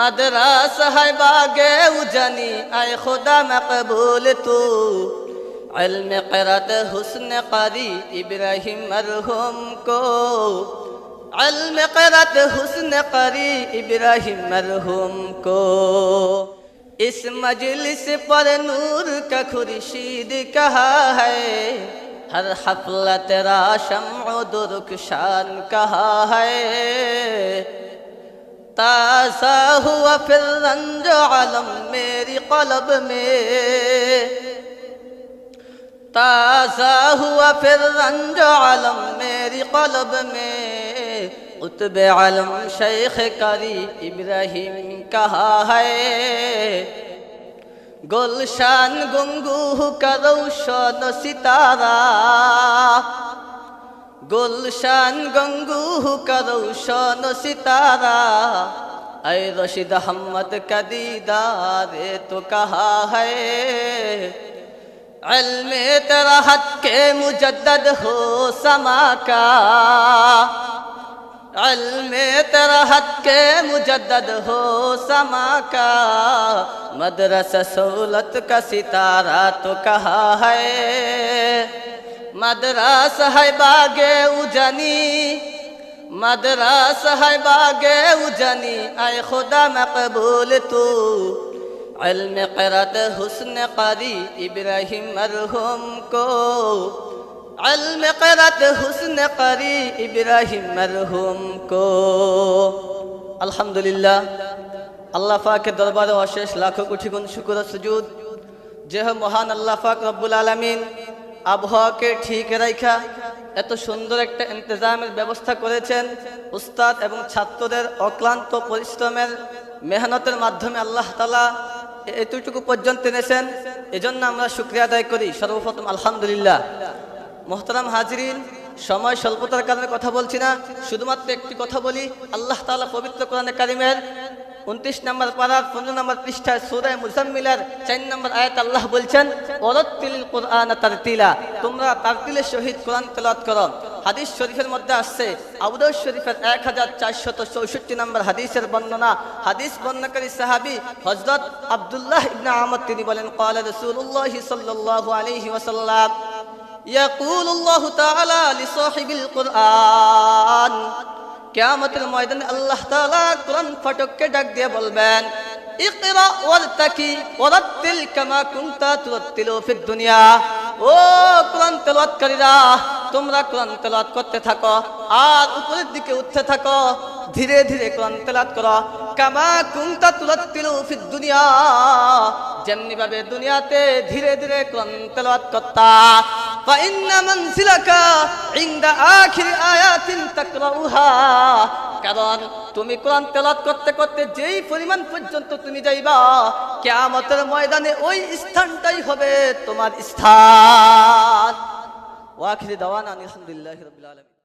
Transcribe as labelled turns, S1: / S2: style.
S1: مدرس ہے باغے اجنی اے خدا مقبول تو علم قرت حسن قاری ابراہیم مرحوم کو علم قرت حسن قری ابراہیم مرحوم کو اس مجلس پر نور کا خورشید کہا ہے ہر حفلت تیرا شمع درکشان کہا ہے ताज़ा हुआ फिर रंज आलम मेरी कलब में ताज़ा हुआ फिर रंज आलम मेरी कलब में उतब आलम शेख करी इब्राहिम कहा है गुलशान गुंगू का रोशन सितारा গুলশান গঙ্গু করৌশন সিতারা اے رشید احمد کا دیدار تو کہا ہے علم تیرا حد کے مجدد ہو سما کا علم تیرا حد کے مجدد ہو سما کا مدرسہ سہولت کا ستارہ تو کہا ہے মাদ্রাস হায় বাগে উজানি, মাদ্রাস হায় বাগে উজানি, আয় খোদা মকবুল তু। علم করত হুসন قاری ইব্রাহিম মরহুম কো। علم করত হুসন قاری ইব্রাহিম মরহুম কো। আলহামদুলিল্লাহ, আল্লাহ ফাকে দরবারে অশেষ লাখো কোটি গুণ শুকুর সুজুদ। যেহ মহান আল্লাহ ফাক রব্বুল আলমিন আবহাওয়াকে ঠিক রাখা এত সুন্দর একটা ইন্তজামের ব্যবস্থা করেছেন উস্তাদ এবং ছাত্রদের অক্লান্ত পরিশ্রমের মেহনতের মাধ্যমে আল্লাহ তালা এতটুকু পর্যন্ত এনেছেন। এজন্য আমরা শুক্রিয়া আদায় করি। সর্বপ্রথম আলহামদুলিল্লাহ। মোহতারাম হাজরিন, সময় স্বল্পতার কারণে কথা বলছি না। শুধুমাত্র একটি কথা বলি, আল্লাহ তাআলা পবিত্র কোরআনে কারিমের উনত্রিশ নম্বর পাড়ার পনেরো নম্বর পৃষ্ঠায় সুরায় মুজাম্মিলার চার নম্বর আয়াত আল্লাহ বলছেন ওরত্তিল কোরআন তারতিলা তোমরা তারতিলের সহিত কোরআন তেলাওয়াত করো হাদিস শরীফের মধ্যে আসছে আবুদাউদ শরীফের এক হাজার চারশত চৌষট্টি নম্বর হাদিসের বর্ণনা হাদিস বর্ণনাকারী সাহাবী হজরত আব্দুল্লাহ ইবনে আহমদ তিনি বলেন قال رسول الله صلى الله عليه وسلم يقول الله تعالى لصاحب القرآن কিয়ামতের ময়দানে আল্লাহ তাআলা কোরআন ফটককে ডাক দিয়ে বলবেন করতে থাকো আর উপরের দিকে উঠতে থাকো, ধীরে ধীরে দুনিয়া যেমনি ভাবে দুনিয়াতে ধীরে ধীরে কোরআন করতা। فإن منزلك عند آخر آيات تقرأها কারণ তুমি কোরআন তেলাত করতে করতে যেই পরিমাণ পর্যন্ত তুমি যাইবা কিয়ামতের ময়দানে ওই স্থানটাই হবে তোমার স্থান ওয়াখিরি দাওয়ানা আলহামদুলিল্লাহি রাব্বিল আলামিন